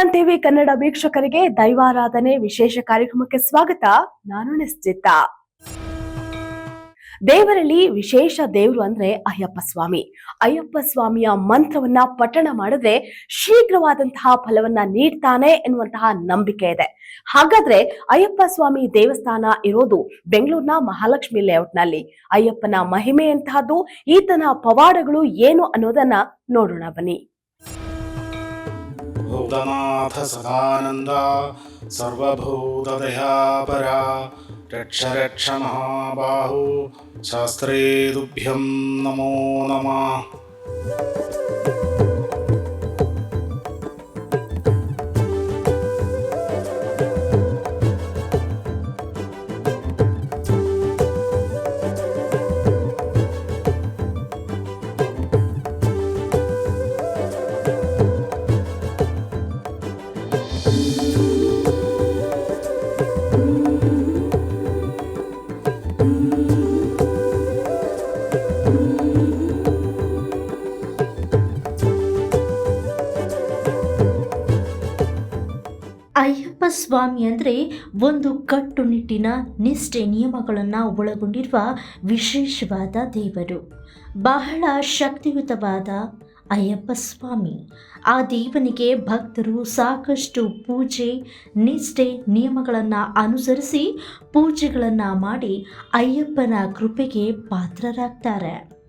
Lion TV Kannada ವೀಕ್ಷಕರಿಗೆ ದೈವಾರಾಧನೆ ವಿಶೇಷ ಕಾರ್ಯಕ್ರಮಕ್ಕೆ ಸ್ವಾಗತ. ನಾನು ನಿಶ್ಚಿತ. ದೇವರಲ್ಲಿ ವಿಶೇಷ ದೇವರು ಅಂದ್ರೆ ಅಯ್ಯಪ್ಪ ಸ್ವಾಮಿ. ಅಯ್ಯಪ್ಪ ಸ್ವಾಮಿಯ ಮಂತ್ರವನ್ನ ಪಠಣ ಮಾಡಿದ್ರೆ ಶೀಘ್ರವಾದಂತಹ ಫಲವನ್ನ ನೀಡ್ತಾನೆ ಎನ್ನುವಂತಹ ನಂಬಿಕೆ ಇದೆ. ಹಾಗಾದ್ರೆ ಅಯ್ಯಪ್ಪ ಸ್ವಾಮಿ ದೇವಸ್ಥಾನ ಇರೋದು ಬೆಂಗಳೂರಿನ ಮಹಾಲಕ್ಷ್ಮಿ ಲೇಔಟ್ನಲ್ಲಿ. ಅಯ್ಯಪ್ಪನ ಮಹಿಮೆ ಅಂತಹದ್ದು ಈತನ ಪವಾಡಗಳು ಏನು ಅನ್ನೋದನ್ನ ನೋಡೋಣ ಬನ್ನಿ. ഭൂതനാഥ സദാനന്ദ സർവഭൂതദയാപരാ രക്ഷ രക്ഷ മഹാബാഹു ശാസ്ത്രേ തുഭ്യം നമോ നമ ಸ್ವಾಮಿ ಅಂದರೆ ಒಂದು ಕಟ್ಟುನಿಟ್ಟಿನ ನಿಷ್ಠೆ ನಿಯಮಗಳನ್ನು ಒಳಗೊಂಡಿರುವ ವಿಶೇಷವಾದ ದೇವರು. ಬಹಳ ಶಕ್ತಿಯುತವಾದ ಅಯ್ಯಪ್ಪ ಸ್ವಾಮಿ. ಆ ದೇವನಿಗೆ ಭಕ್ತರು ಸಾಕಷ್ಟು ಪೂಜೆ, ನಿಷ್ಠೆ ನಿಯಮಗಳನ್ನು ಅನುಸರಿಸಿ ಪೂಜೆಗಳನ್ನು ಮಾಡಿ ಅಯ್ಯಪ್ಪನ ಕೃಪೆಗೆ ಪಾತ್ರರಾಗ್ತಾರೆ.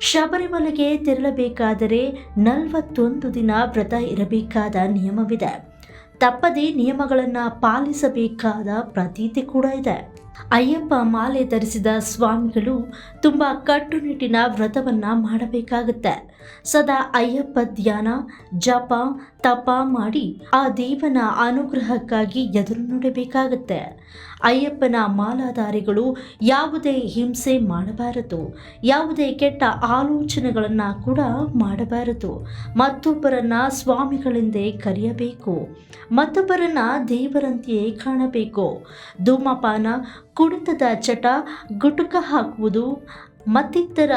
ಶಬರಿಮಲೆಗೆ ತೆರಳಬೇಕಾದರೆ ನಲವತ್ತೊಂದು ದಿನ ವ್ರತ ಇರಬೇಕಾದ ನಿಯಮವಿದೆ. ತಪ್ಪದೆ ನಿಯಮಗಳನ್ನು ಪಾಲಿಸಬೇಕಾದ ಪ್ರತೀತಿ ಕೂಡ ಇದೆ. ಅಯ್ಯಪ್ಪ ಮಾಲೆ ಧರಿಸಿದ ಸ್ವಾಮಿಗಳು ತುಂಬ ಕಟ್ಟುನಿಟ್ಟಿನ ವ್ರತವನ್ನು ಮಾಡಬೇಕಾಗುತ್ತೆ. ಸದಾ ಅಯ್ಯಪ್ಪ ಧ್ಯಾನ, ಜಪ, ತಪ ಮಾಡಿ ಆ ದೇವನ ಅನುಗ್ರಹಕ್ಕಾಗಿ ಎದುರು ನೋಡಬೇಕಾಗತ್ತೆ. ಅಯ್ಯಪ್ಪನ ಮಾಲಾಧಾರಿಗಳು ಯಾವುದೇ ಹಿಂಸೆ ಮಾಡಬಾರದು. ಯಾವುದೇ ಕೆಟ್ಟ ಆಲೋಚನೆಗಳನ್ನು ಕೂಡ ಮಾಡಬಾರದು. ಮತ್ತೊಬ್ಬರನ್ನ ಸ್ವಾಮಿಗಳೆಂದೇ ಕರೆಯಬೇಕು. ಮತ್ತೊಬ್ಬರನ್ನ ದೇವರಂತೆಯೇ ಕಾಣಬೇಕು. ಧೂಮಪಾನ ಕುಡಿತದ ಚಟ, ಗುಟುಕ ಹಾಕುವುದು, ಮತ್ತಿತರ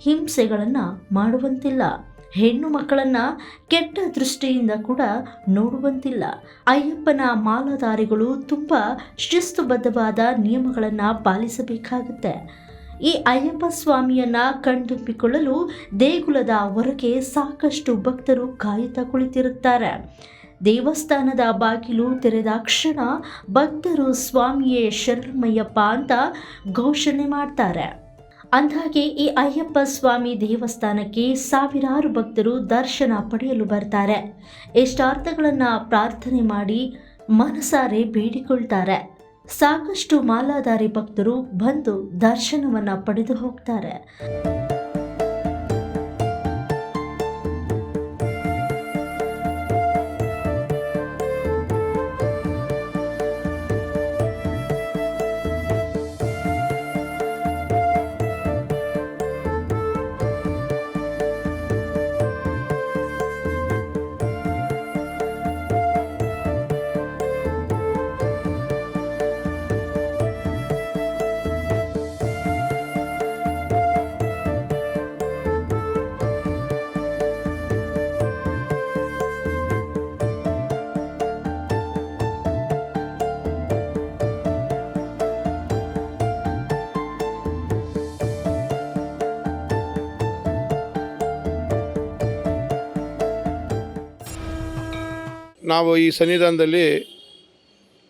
ಹಿಂಸೆಗಳನ್ನು ಮಾಡುವಂತಿಲ್ಲ. ಹೆಣ್ಣು ಮಕ್ಕಳನ್ನು ಕೆಟ್ಟ ದೃಷ್ಟಿಯಿಂದ ಕೂಡ ನೋಡುವಂತಿಲ್ಲ. ಅಯ್ಯಪ್ಪನ ಮಾಲಾಧಾರಿಗಳು ತುಂಬ ಶಿಸ್ತುಬದ್ಧವಾದ ನಿಯಮಗಳನ್ನು ಪಾಲಿಸಬೇಕಾಗುತ್ತೆ. ಈ ಅಯ್ಯಪ್ಪ ಸ್ವಾಮಿಯನ್ನು ಕಣ್ತುಂಬಿಕೊಳ್ಳಲು ದೇಗುಲದ ಹೊರಗೆ ಸಾಕಷ್ಟು ಭಕ್ತರು ಕಾಯುತ್ತಾ ಕುಳಿತಿರುತ್ತಾರೆ. ದೇವಸ್ಥಾನದ ಬಾಗಿಲು ತೆರೆದಾಕ್ಷಣ ಭಕ್ತರು ಸ್ವಾಮಿಯೇ ಶರಣಮಯ್ಯಪ್ಪ ಅಂತ ಘೋಷಣೆ ಮಾಡ್ತಾರೆ. ಅಂದಹಾಗೆ ಈ ಅಯ್ಯಪ್ಪ ಸ್ವಾಮಿ ದೇವಸ್ಥಾನಕ್ಕೆ ಸಾವಿರಾರು ಭಕ್ತರು ದರ್ಶನ ಪಡೆಯಲು ಬರ್ತಾರೆ. ಇಷ್ಟಾರ್ಥಗಳನ್ನು ಪ್ರಾರ್ಥನೆ ಮಾಡಿ ಮನಸಾರೆ ಬೇಡಿಕೊಳ್ತಾರೆ. ಸಾಕಷ್ಟು ಮಾಲಾಧಾರಿ ಭಕ್ತರು ಬಂದು ದರ್ಶನವನ್ನು ಪಡೆದು ಹೋಗ್ತಾರೆ. ನಾವು ಈ ಸನ್ನಿಧಾನದಲ್ಲಿ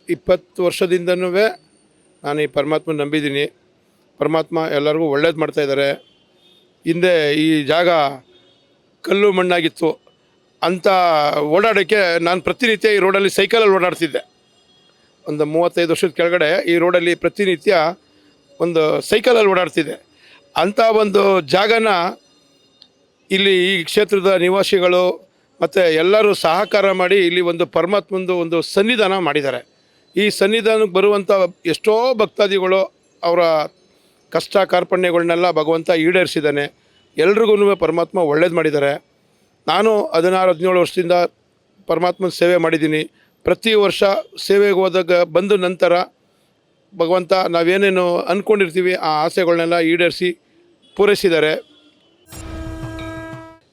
ಇಪ್ಪತ್ತು ವರ್ಷದಿಂದನೂ ನಾನು ಈ ಪರಮಾತ್ಮ ನಂಬಿದ್ದೀನಿ. ಪರಮಾತ್ಮ ಎಲ್ಲರಿಗೂ ಒಳ್ಳೇದು ಮಾಡ್ತಾಯಿದ್ದಾರೆ ಹಿಂದೆ ಈ ಜಾಗ ಕಲ್ಲು ಮಣ್ಣಾಗಿತ್ತು. ಅಂತ ಓಡಾಡೋಕ್ಕೆ ನಾನು ಪ್ರತಿನಿತ್ಯ ಈ ರೋಡಲ್ಲಿ ಸೈಕಲಲ್ಲಿ ಓಡಾಡ್ತಿದ್ದೆ. ಒಂದು ಮೂವತ್ತೈದು ವರ್ಷದ ಕೆಳಗಡೆ ಈ ರೋಡಲ್ಲಿ ಪ್ರತಿನಿತ್ಯ ಒಂದು ಸೈಕಲಲ್ಲಿ ಓಡಾಡ್ತಿದ್ದೆ. ಅಂಥ ಒಂದು ಜಾಗನ ಇಲ್ಲಿ ಈ ಕ್ಷೇತ್ರದ ನಿವಾಸಿಗಳು ಮತ್ತು ಎಲ್ಲರೂ ಸಹಕಾರ ಮಾಡಿ ಇಲ್ಲಿ ಒಂದು ಪರಮಾತ್ಮಂದು ಒಂದು ಸನ್ನಿಧಾನ ಮಾಡಿದ್ದಾರೆ. ಈ ಸನ್ನಿಧಾನಕ್ಕೆ ಬರುವಂಥ ಎಷ್ಟೋ ಭಕ್ತಾದಿಗಳು ಅವರ ಕಷ್ಟ ಕಾರ್ಪಣ್ಯಗಳನ್ನೆಲ್ಲ ಭಗವಂತ ಈಡೇರಿಸಿದ್ದಾನೆ. ಎಲ್ರಿಗೂ ಪರಮಾತ್ಮ ಒಳ್ಳೇದು ಮಾಡಿದ್ದಾರೆ. ನಾನು ಹದಿನಾರು, ಹದಿನೇಳು ವರ್ಷದಿಂದ ಪರಮಾತ್ಮನ ಸೇವೆ ಮಾಡಿದ್ದೀನಿ. ಪ್ರತಿ ವರ್ಷ ಸೇವೆಗೆ ಹೋದಾಗ ಬಂದ ನಂತರ ಭಗವಂತ ನಾವೇನೇನು ಅಂದ್ಕೊಂಡಿರ್ತೀವಿ ಆ ಆಸೆಗಳನ್ನೆಲ್ಲ ಈಡೇರಿಸಿ ಪೂರೈಸಿದ್ದಾರೆ.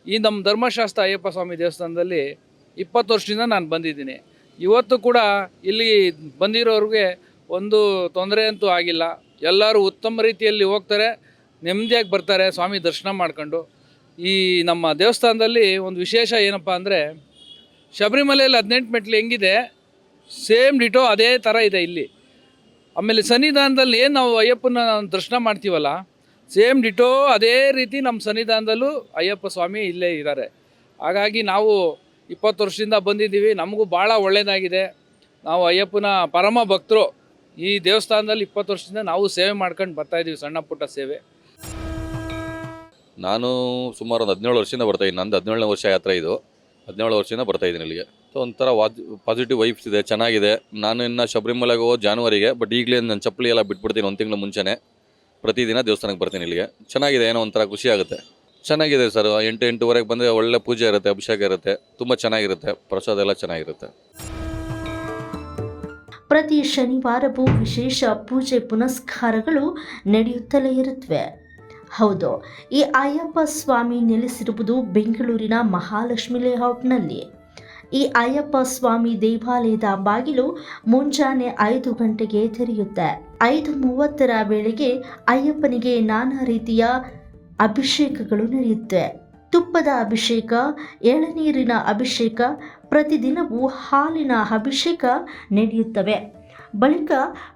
ಈ ನಮ್ಮ ಧರ್ಮಶಾಸ್ತ್ರ ಅಯ್ಯಪ್ಪ ಸ್ವಾಮಿ ದೇವಸ್ಥಾನದಲ್ಲಿ ಇಪ್ಪತ್ತು ವರ್ಷದಿಂದ ನಾನು ಬಂದಿದ್ದೀನಿ. ಇವತ್ತು ಕೂಡ ಇಲ್ಲಿ ಬಂದಿರೋರಿಗೆ ಒಂದು ತೊಂದರೆ ಅಂತೂ ಆಗಿಲ್ಲ. ಎಲ್ಲರೂ ಉತ್ತಮ ರೀತಿಯಲ್ಲಿ ಹೋಗ್ತಾರೆ, ನೆಮ್ಮದಿಯಾಗಿ ಬರ್ತಾರೆ, ಸ್ವಾಮಿ ದರ್ಶನ ಮಾಡ್ಕೊಂಡು. ಈ ನಮ್ಮ ದೇವಸ್ಥಾನದಲ್ಲಿ ಒಂದು ವಿಶೇಷ ಏನಪ್ಪ ಅಂದರೆ, ಶಬರಿಮಲೆಯಲ್ಲಿ ಹದಿನೆಂಟು ಮೆಟ್ಲು ಹೆಂಗಿದೆ, ಸೇಮ್ ಡಿಟೋ ಅದೇ ಥರ ಇದೆ ಇಲ್ಲಿ. ಆಮೇಲೆ ಸನ್ನಿಧಾನದಲ್ಲಿ ಏನು ನಾವು ಅಯ್ಯಪ್ಪನ ದರ್ಶನ ಮಾಡ್ತೀವಲ್ಲ ಸೇಮ್ ಡಿಟೋ ಅದೇ ರೀತಿ ನಮ್ಮ ಸನ್ನಿಧಾನದಲ್ಲೂ ಅಯ್ಯಪ್ಪ ಸ್ವಾಮಿ ಇಲ್ಲೇ ಇದ್ದಾರೆ. ಹಾಗಾಗಿ ನಾವು ಇಪ್ಪತ್ತು ವರ್ಷದಿಂದ ಬಂದಿದ್ದೀವಿ. ನಮಗೂ ಭಾಳ ಒಳ್ಳೆಯದಾಗಿದೆ ನಾವು ಅಯ್ಯಪ್ಪನ ಪರಮ ಭಕ್ತರು. ಈ ದೇವಸ್ಥಾನದಲ್ಲಿ ಇಪ್ಪತ್ತು ವರ್ಷದಿಂದ ನಾವು ಸೇವೆ ಮಾಡ್ಕೊಂಡು ಬರ್ತಾಯಿದ್ದೀವಿ ಸಣ್ಣ ಪುಟ್ಟ ಸೇವೆ. ನಾನು ಸುಮಾರು ಒಂದು ಹದಿನೇಳು ವರ್ಷದಿಂದ ಬರ್ತಾ ಇದ್ದೀನಿ. ನಂದು ಹದಿನೇಳನೇ ವರ್ಷ ಯಾತ್ರೆ ಇದು. ಹದಿನೇಳು ವರ್ಷದಿಂದ ಬರ್ತಾ ಇದ್ದೀನಿ ಇಲ್ಲಿಗೆ. ಸೊ ಒಂಥರ ವಾಜ್ ಪಾಸಿಟಿವ್ ವೈಫ್ಸ್ ಇದೆ, ಚೆನ್ನಾಗಿದೆ. ನಾನು ಇನ್ನು ಶಬರಿಮಲೆಗೆ ಹೋಗೋ ಜಾನ್ವರಿಗೆ ಬಟ್ ಈಗಲೇ ನನ್ನ ಚಪ್ಪಲಿ ಎಲ್ಲ ಬಿಟ್ಬಿಡ್ತೀನಿ ಒಂದು ತಿಂಗಳು ಮುಂಚೆನೇ. ಪ್ರತಿದಿನ ದೇವಸ್ಥಾನಕ್ಕೆ ಬರ್ತೀನಿ ಇಲ್ಲಿಗೆ. ಚೆನ್ನಾಗಿದೆ, ಏನೋ ಒಂಥರ ಖುಷಿ ಆಗುತ್ತೆ. ಚೆನ್ನಾಗಿದೆ ಸರ್, ಎಂಟು ಎಂಟೂವರೆಗೆ ಬಂದರೆ ಒಳ್ಳೆ ಪೂಜೆ ಇರುತ್ತೆ, ಅಭಿಷೇಕ ಇರುತ್ತೆ, ತುಂಬ ಚೆನ್ನಾಗಿರುತ್ತೆ, ಪ್ರಸಾದ ಎಲ್ಲ ಚೆನ್ನಾಗಿರುತ್ತೆ. ಪ್ರತಿ ಶನಿವಾರವೂ ವಿಶೇಷ ಪೂಜೆ ಪುನಸ್ಕಾರಗಳು ನಡೆಯುತ್ತಲೇ ಇರುತ್ತವೆ ಹೌದು, ಈ ಅಯ್ಯಪ್ಪ ಸ್ವಾಮಿ ನೆಲೆಸಿರುವುದು ಬೆಂಗಳೂರಿನ ಮಹಾಲಕ್ಷ್ಮಿ ಲೇಔಟ್ನಲ್ಲಿ. ಈ ಅಯ್ಯಪ್ಪ ಸ್ವಾಮಿ ದೇವಾಲಯದ ಬಾಗಿಲು ಮುಂಜಾನೆ ಐದು ಗಂಟೆಗೆ ತೆರೆಯುತ್ತೆ. ಐದು ಮೂವತ್ತರ ವೇಳೆಗೆ ಅಯ್ಯಪ್ಪನಿಗೆ ನಾನಾ ರೀತಿಯ ಅಭಿಷೇಕಗಳು ನಡೆಯುತ್ತವೆ ತುಪ್ಪದ ಅಭಿಷೇಕ, ಎಳನೀರಿನ ಅಭಿಷೇಕ, ಪ್ರತಿದಿನವೂ ಹಾಲಿನ ಅಭಿಷೇಕ ನಡೆಯುತ್ತವೆ. ಬಳಿಕ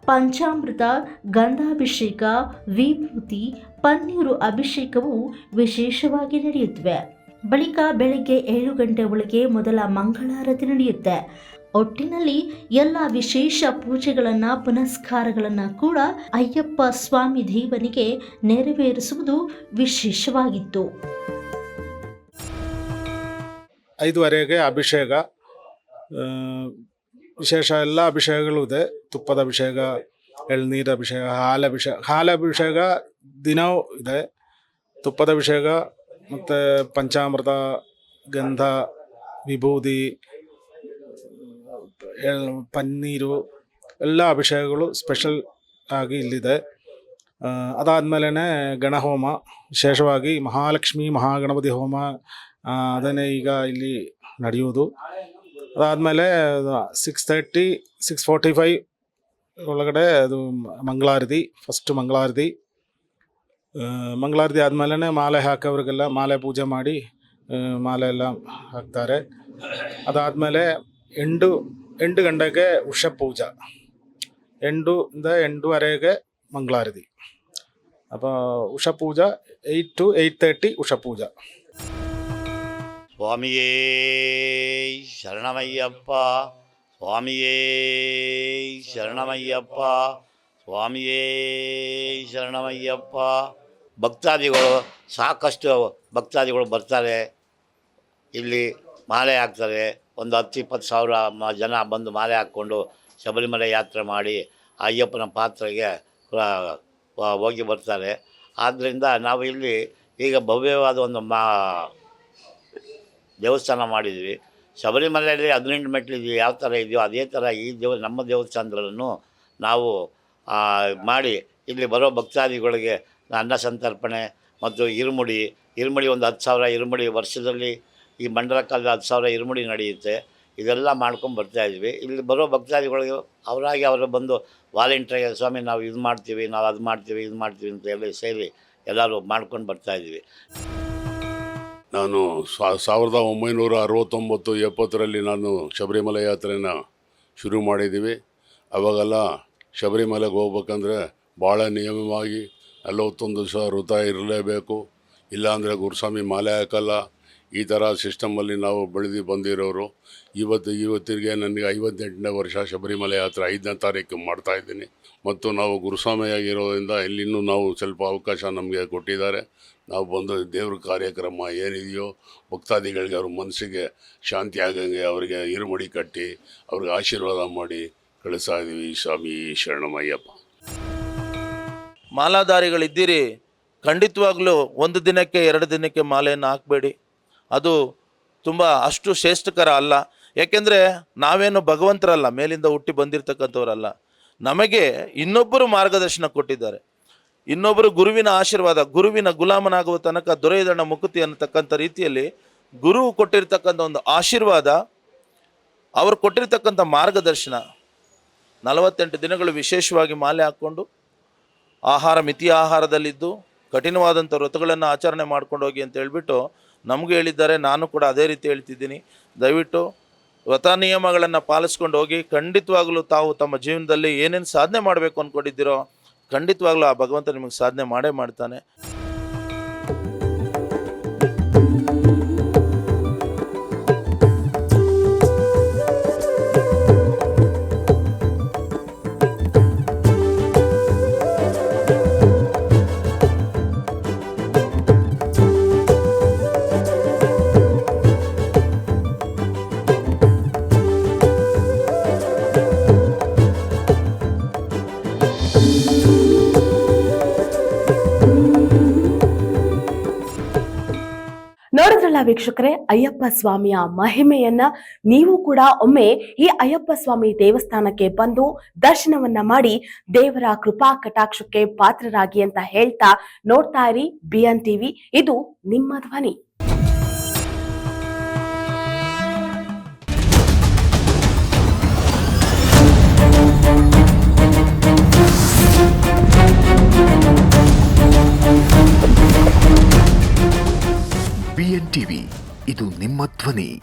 ಪಂಚಾಮೃತ, ಗಂಧಾಭಿಷೇಕ, ವಿಭೂತಿ, ಪನ್ನೀರು ಅಭಿಷೇಕವು ವಿಶೇಷವಾಗಿ ನಡೆಯುತ್ತವೆ. ಬಳಿಕ ಬೆಳಗ್ಗೆ ಏಳು ಗಂಟೆ ಒಳಗೆ ಮೊದಲ ಮಂಗಳಾರತಿ ನಡೆಯುತ್ತೆ. ಒಟ್ಟಿನಲ್ಲಿ ಎಲ್ಲ ವಿಶೇಷ ಪೂಜೆಗಳನ್ನು, ಪುನಸ್ಕಾರಗಳನ್ನು ಕೂಡ ಅಯ್ಯಪ್ಪ ಸ್ವಾಮಿ ದೇವನಿಗೆ ನೆರವೇರಿಸುವುದು ವಿಶೇಷವಾಗಿತ್ತು. ಐದುವರೆಗೆ ಅಭಿಷೇಕ. ವಿಶೇಷ ಎಲ್ಲ ಅಭಿಷೇಕಗಳು ಇದೆ. ತುಪ್ಪದ ಅಭಿಷೇಕ, ಎಳ್ನೀರ ಅಭಿಷೇಕ ಹಾಲಭಿಷೇಕ ಅಭಿಷೇಕ. ಹಾಲ ಅಭಿಷೇಕ ದಿನವೂ ಇದೆ. ತುಪ್ಪದ ಅಭಿಷೇಕ, ಮತ್ತು ಪಂಚಾಮೃತ, ಗಂಧ, ವಿಭೂತಿ ಪನ್ನೀರು ಎಲ್ಲ ಅಭಿಷೇಕಗಳು ಸ್ಪೆಷಲ್ ಆಗಿ ಇಲ್ಲಿದೆ. ಅದಾದಮೇಲೆ ಗಣಹೋಮ, ವಿಶೇಷವಾಗಿ ಮಹಾಲಕ್ಷ್ಮಿ, ಮಹಾಗಣಪತಿ ಹೋಮ ಅದನ್ನೇ ಈಗ ಇಲ್ಲಿ ನಡೆಯುವುದು. ಅದಾದಮೇಲೆ six thirty six forty five ಒಳಗಡೆ ಅದು ಮಂಗಳಾರತಿ ಫಸ್ಟ್ ಮಂಗಳಾರತಿ. ಮಂಗಳಾರತಿ ಆದಮೇಲೆ ಮಾಲೆ ಹಾಕೋವ್ರಿಗೆಲ್ಲ ಮಾಲೆ ಪೂಜೆ ಮಾಡಿ ಮಾಲೆ ಎಲ್ಲ ಹಾಕ್ತಾರೆ. ಅದಾದಮೇಲೆ ಎಂಟು ಎಂಟು ಗಂಟೆಗೆ ಉಷ ಪೂಜಾ ಎಂಟು ಇಂದ ಎಂಟೂವರೆಗೆ ಮಂಗಳಾರತಿ അപ്പോൾ ഉഷ പൂജ eight to eight thirty Usha പൂജ ಸ್ವಾಮಿಯೇ ಶರಣಮಯ್ಯಪ್ಪ ಸ್ವಾಮಿಯೇ ಶರಣಮಯ್ಯಪ್ಪ ಸ್ವಾಮಿಯೇ ಶರಣಮಯ್ಯಪ್ಪ ಭಕ್ತಾದಿಗಳು ಸಾಕಷ್ಟು ಭಕ್ತಾದಿಗಳು ಬರ್ತಾರೆ ಇಲ್ಲಿ ಮಾಲೆ ಹಾಕ್ತಾರೆ ಒಂದು ಹತ್ತು ಇಪ್ಪತ್ತು ಸಾವಿರ ಮ- ಜನ ಬಂದು ಮಾಲೆ ಹಾಕ್ಕೊಂಡು ಶಬರಿಮಲೆ ಯಾತ್ರೆ ಮಾಡಿ ಅಯ್ಯಪ್ಪನ ಪಾತ್ರೆಗೆ ಹೋಗಿ ಬರ್ತಾರೆ. ಆದ್ದರಿಂದ ನಾವು ಇಲ್ಲಿ ಈಗ ಭವ್ಯವಾದ ಒಂದು ಮಾ, ದೇವಸ್ಥಾನ ಮಾಡಿದ್ವಿ. ಶಬರಿಮಲೆಯಲ್ಲಿ ಹದಿನೆಂಟು ಮೆಟ್ಲಿದ್ವಿ ಯಾವ ಥರ ಇದೆಯೋ ಅದೇ ಥರ ಈ ದೇವ, ನಮ್ಮ ದೇವಸ್ಥಾನದಲ್ಲೂ ನಾವು ಮಾಡಿ ಇಲ್ಲಿ ಬರೋ ಭಕ್ತಾದಿಗಳಿಗೆ ಅನ್ನ ಸಂತರ್ಪಣೆ ಮತ್ತು ಇರುಮುಡಿ ಇರುಮುಡಿ ಒಂದು ಹತ್ತು ಸಾವಿರ, ಇರುಮುಡಿ ವರ್ಷದಲ್ಲಿ ಈ ಮಂಡಲ ಕಾಲದ ಹತ್ತು ಸಾವಿರ ಇರುಮುಡಿ ನಡೆಯುತ್ತೆ, ಇದೆಲ್ಲ ಮಾಡ್ಕೊಂಡು ಬರ್ತಾಯಿದ್ವಿ ಇಲ್ಲಿ ಬರೋ ಭಕ್ತಾದಿಗಳಿಗೆ ಅವರಾಗಿ ಅವರು ಬಂದು ವಾಲಂಟಿಯರ್ ಸ್ವಾಮಿ ನಾವು ಇದು ಮಾಡ್ತೀವಿ, ನಾವು ಅದು ಮಾಡ್ತೀವಿ, ಇದು ಮಾಡ್ತೀವಿ ಅಂತ ಹೇಳಿ ಸೇರಿ ಎಲ್ಲರೂ ಮಾಡ್ಕೊಂಡು ಬರ್ತಾಯಿದ್ವಿ ನಾನು ಸಾವಿರದ ಒಂಬೈನೂರ ಅರವತ್ತೊಂಬತ್ತು ಎಪ್ಪತ್ತರಲ್ಲಿ ನಾನು ಶಬರಿಮಲೆ ಯಾತ್ರೆನ ಶುರು ಮಾಡಿದ್ದೀವಿ. ಅವಾಗೆಲ್ಲ ಶಬರಿಮಲೆಗೆ ಹೋಗ್ಬೇಕಂದ್ರೆ ಭಾಳ ನಿಯಮವಾಗಿ ನಲವತ್ತೊಂದು ದಿವಸ ವೃತ ಇರಲೇಬೇಕು. ಇಲ್ಲಾಂದರೆ ಗುರುಸ್ವಾಮಿ ಮಾಲೆ ಹಾಕಲ್ಲ. ಈ ಥರ ಸಿಸ್ಟಮಲ್ಲಿ ನಾವು ಬೆಳೆದು ಬಂದಿರೋರು, ಇವತ್ತು, ಇವತ್ತಿಗೆ ನನಗೆ ಐವತ್ತೆಂಟನೇ ವರ್ಷ ಶಬರಿಮಲೆ ಯಾತ್ರೆ ಐದನೇ ತಾರೀಕು ಮಾಡ್ತಾಯಿದ್ದೀನಿ ಮತ್ತು ನಾವು ಗುರುಸ್ವಾಮಿಯಾಗಿರೋದ್ರಿಂದ ಇಲ್ಲಿನೂ ನಾವು ಸ್ವಲ್ಪ ಅವಕಾಶ ನಮಗೆ ಕೊಟ್ಟಿದ್ದಾರೆ. ನಾವು ಬಂದು ದೇವ್ರ ಕಾರ್ಯಕ್ರಮ ಏನಿದೆಯೋ ಭಕ್ತಾದಿಗಳಿಗೆ ಅವ್ರ ಮನಸ್ಸಿಗೆ ಶಾಂತಿ ಆಗಂಗೆ ಅವರಿಗೆ ಇರುಮಡಿ ಕಟ್ಟಿ ಅವ್ರಿಗೆ ಆಶೀರ್ವಾದ ಮಾಡಿ ಕಳಿಸ್ತಾ ಇದ್ದೀವಿ ಸ್ವಾಮಿ ಶರಣಮಯ್ಯಪ್ಪ. ಮಾಲಾಧಾರಿಗಳಿದ್ದೀರಿ, ಖಂಡಿತವಾಗ್ಲೂ ಒಂದು ದಿನಕ್ಕೆ ಎರಡು ದಿನಕ್ಕೆ ಮಾಲೆಯನ್ನು ಹಾಕಬೇಡಿ. ಅದು ತುಂಬ ಅಷ್ಟು ಶ್ರೇಷ್ಠಕರ ಅಲ್ಲ. ಯಾಕೆಂದರೆ ನಾವೇನು ಭಗವಂತರಲ್ಲ, ಮೇಲಿಂದ ಹುಟ್ಟಿ ಬಂದಿರತಕ್ಕಂಥವರಲ್ಲ. ನಮಗೆ ಇನ್ನೊಬ್ಬರು ಮಾರ್ಗದರ್ಶನ ಕೊಟ್ಟಿದ್ದಾರೆ. ಇನ್ನೊಬ್ಬರು ಗುರುವಿನ ಆಶೀರ್ವಾದ, ಗುರುವಿನ ಗುಲಾಮನಾಗುವ ತನಕ ದೊರೆಯದಣ್ಣ ಮುಕುತಿ ಅನ್ನತಕ್ಕಂಥ ರೀತಿಯಲ್ಲಿ ಗುರು ಕೊಟ್ಟಿರ್ತಕ್ಕಂಥ ಒಂದು ಆಶೀರ್ವಾದ, ಅವರು ಕೊಟ್ಟಿರ್ತಕ್ಕಂಥ ಮಾರ್ಗದರ್ಶನ. ನಲವತ್ತೆಂಟು ದಿನಗಳು ವಿಶೇಷವಾಗಿ ಮಾಲೆ ಹಾಕ್ಕೊಂಡು, ಆಹಾರ ಮಿತಿ ಆಹಾರದಲ್ಲಿದ್ದು, ಕಠಿಣವಾದಂಥ ವ್ರತಗಳನ್ನು ಆಚರಣೆ ಮಾಡ್ಕೊಂಡು ಹೋಗಿ ಅಂತ ಹೇಳ್ಬಿಟ್ಟು ನಮಗೂ ಹೇಳಿದ್ದಾರೆ, ನಾನು ಕೂಡ ಅದೇ ರೀತಿ ಹೇಳ್ತಿದ್ದೀನಿ. ದಯವಿಟ್ಟು ವ್ರತ ನಿಯಮಗಳನ್ನು ಪಾಲಿಸ್ಕೊಂಡು ಹೋಗಿ, ಖಂಡಿತವಾಗಲೂ ತಾವು ತಮ್ಮ ಜೀವನದಲ್ಲಿ ಏನೇನು ಸಾಧನೆ ಮಾಡಬೇಕು ಅಂದ್ಕೊಂಡಿದ್ದೀರೋ ಖಂಡಿತವಾಗಲೂ ಆ ಭಗವಂತ ನಿಮಗೆ ಸಾಧನೆ ಮಾಡೇ ಮಾಡ್ತಾನೆ. ವೀಕ್ಷಕರೇ, ಅಯ್ಯಪ್ಪ ಸ್ವಾಮಿಯ ಮಹಿಮೆಯನ್ನ ನೀವು ಕೂಡ ಒಮ್ಮೆ ಈ ಅಯ್ಯಪ್ಪ ಸ್ವಾಮಿ ದೇವಸ್ಥಾನಕ್ಕೆ ಬಂದು ದರ್ಶನವನ್ನ ಮಾಡಿ ದೇವರ ಕೃಪಾ ಕಟಾಕ್ಷಕ್ಕೆ ಪಾತ್ರರಾಗಿ ಅಂತ ಹೇಳ್ತಾ ನೋಡ್ತಾ ಇರಿ ಬಿಎನ್ ಟಿವಿ ಇದು ನಿಮ್ಮ ಧ್ವನಿ. ಬಿಎನ್ ಟಿವಿ ಇದು ನಿಮ್ಮ ಧ್ವನಿ.